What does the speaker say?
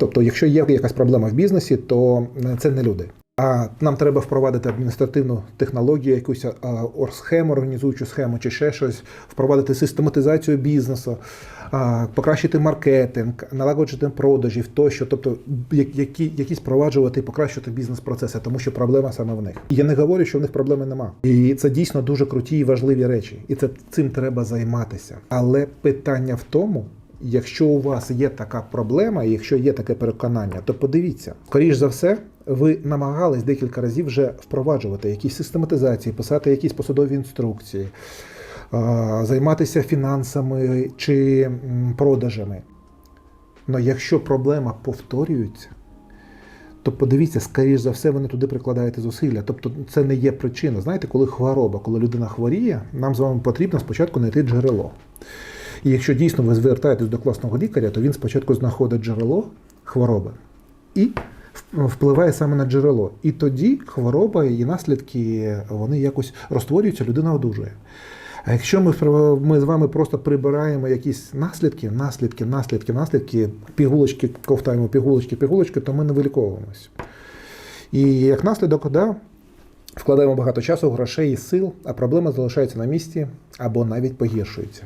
Тобто, якщо є якась проблема в бізнесі, то е, це не люди. А нам треба впровадити адміністративну технологію, якусь а, оргсхему, організуючу схему чи ще щось, впровадити систематизацію бізнесу, а, покращити маркетинг, налагоджити продажів тощо, тобто які, якісь впроваджувати і покращувати бізнес-процеси, тому що проблема саме в них. І я не говорю, що в них проблеми нема. І це дійсно дуже круті і важливі речі, і це цим треба займатися. Але питання в тому. Якщо у вас є така проблема, якщо є таке переконання, то подивіться, скоріш за все, ви намагались декілька разів вже впроваджувати якісь систематизації, писати якісь посадові інструкції, займатися фінансами чи продажами. Але якщо проблема повторюється, то подивіться, скоріш за все, ви не туди прикладаєте зусилля. Тобто це не є причина. Знаєте, коли хвороба, коли людина хворіє, нам з вами потрібно спочатку знайти джерело. І якщо дійсно ви звертаєтесь до класного лікаря, то він спочатку знаходить джерело хвороби і впливає саме на джерело. І тоді хвороба і наслідки вони якось розтворюються, людина одужує. А якщо ми, ми з вами просто прибираємо якісь наслідки, наслідки, наслідки, наслідки, пігулочки, ковтаємо пігулочки, пігулочки, то ми не виліковуємось. І як наслідок, да, вкладаємо багато часу, грошей і сил, а проблема залишається на місці або навіть погіршується.